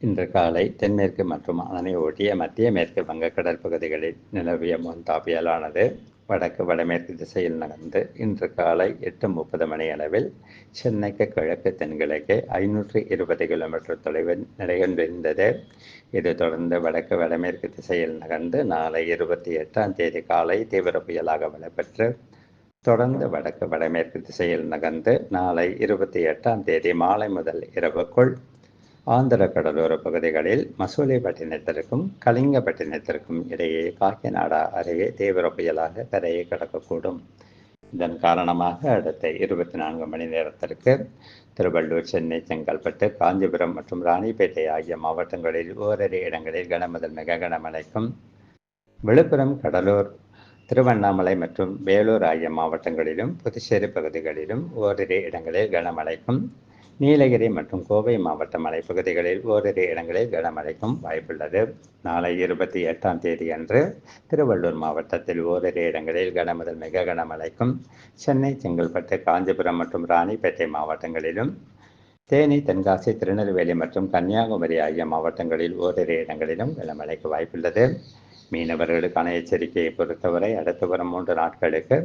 இன்று காலை தென்மேற்கு மற்றும் அதனை ஒட்டிய மத்திய மேற்கு வங்கக்கடல் பகுதிகளில் நிலவிய மொந்தாபியலானது வடக்கு வடமேற்கு திசையில் நகர்ந்து இன்று காலை எட்டு முப்பது மணி அளவில் சென்னைக்கு கிழக்கு தென்கிழக்கு ஐநூற்றி இருபது கிலோமீட்டர் தொலைவில் நிலைகொண்டிருந்தது. இது தொடர்ந்து வடக்கு வடமேற்கு திசையில் நகர்ந்து நாளை இருபத்தி எட்டாம் தேதி காலை தீவிர புயலாக வலுப்பெற்று தொடர்ந்து வடக்கு வடமேற்கு திசையில் நகர்ந்து நாளை இருபத்தி எட்டாம் தேதி மாலை முதல் இரவுக்குள் ஆந்திர கடலோர பகுதிகளில் மசூலிப்பட்டினத்திற்கும் கலிங்கப்பட்டினத்திற்கும் இடையே காக்கிநாடா அருகே தீவிர புயலாக கரையை கடக்கக்கூடும். இதன் காரணமாக அடுத்த இருபத்தி நான்கு மணி நேரத்திற்கு திருவள்ளூர் சென்னை செங்கல்பட்டு காஞ்சிபுரம் மற்றும் ராணிப்பேட்டை ஆகிய மாவட்டங்களில் ஓரிரு இடங்களில் கனமுதல் மிக கனமழைக்கும் விழுப்புரம் கடலூர் திருவண்ணாமலை மற்றும் வேலூர் ஆகிய மாவட்டங்களிலும் புதுச்சேரி பகுதிகளிலும் ஓரிரு இடங்களில் கனமழைக்கும் நீலகிரி மற்றும் கோவை மாவட்ட மலைப்பகுதிகளில் ஓரிரு இடங்களில் கனமழைக்கும் வாய்ப்புள்ளது. நாளை இருபத்தி எட்டாம் தேதி அன்று திருவள்ளூர் மாவட்டத்தில் ஓரிரு இடங்களில் கனமுதல் மிக கனமழைக்கும். சென்னை செங்கல்பட்டு காஞ்சிபுரம் மற்றும் ராணிப்பேட்டை மாவட்டங்களிலும் தேனி தென்காசி திருநெல்வேலி மற்றும் கன்னியாகுமரி ஆகிய மாவட்டங்களில் ஓரிரு இடங்களிலும் கனமழைக்கு வாய்ப்புள்ளது. மீனவர்களுக்கான எச்சரிக்கையை பொறுத்தவரை அடுத்து வரும் மூன்று நாட்களுக்கு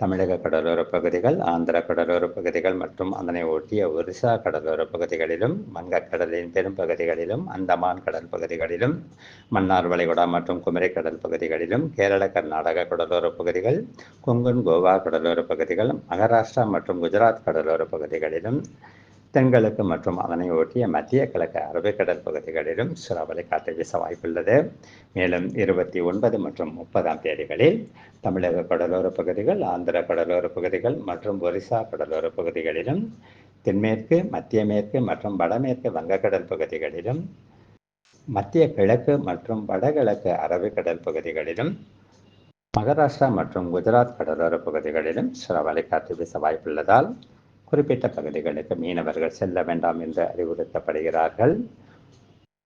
தமிழக கடலோர பகுதிகள் ஆந்திர கடலோர பகுதிகள் மற்றும் அதனை ஒட்டிய ஒரிசா கடலோர பகுதிகளிலும் வங்கக்கடலின் பெரும் பகுதிகளிலும் அந்தமான் கடல் பகுதிகளிலும் மன்னார் வளைகுடா மற்றும் குமரி கடல் பகுதிகளிலும் கேரள கர்நாடக கடலோர பகுதிகள் கொங்கன் கோவா கடலோர பகுதிகள் மகாராஷ்டிரா மற்றும் குஜராத் கடலோர பகுதிகளிலும் தென்கிழக்கு மற்றும் அதனை ஒட்டிய மத்திய கிழக்கு அரபிக்கடல் பகுதிகளிலும் சூறாவளி காற்று வீச வாய்ப்புள்ளது. மேலும் இருபத்தி ஒன்பது மற்றும் முப்பதாம் தேதிகளில் தமிழக கடலோர பகுதிகள் ஆந்திர கடலோர பகுதிகள் மற்றும் ஒரிசா கடலோர பகுதிகளிலும் தென்மேற்கு மத்திய மேற்கு மற்றும் வடமேற்கு வங்கக்கடல் பகுதிகளிலும் மத்திய கிழக்கு மற்றும் வடகிழக்கு அரபிக்கடல் பகுதிகளிலும் மகாராஷ்டிரா மற்றும் குஜராத் கடலோர பகுதிகளிலும் சூறாவளி காற்று வீச வாய்ப்புள்ளதால் குறிப்பிட்ட பகுதிகளுக்கு மீனவர்கள் செல்ல வேண்டாம் என்று அறிவுறுத்தப்படுகிறார்கள்.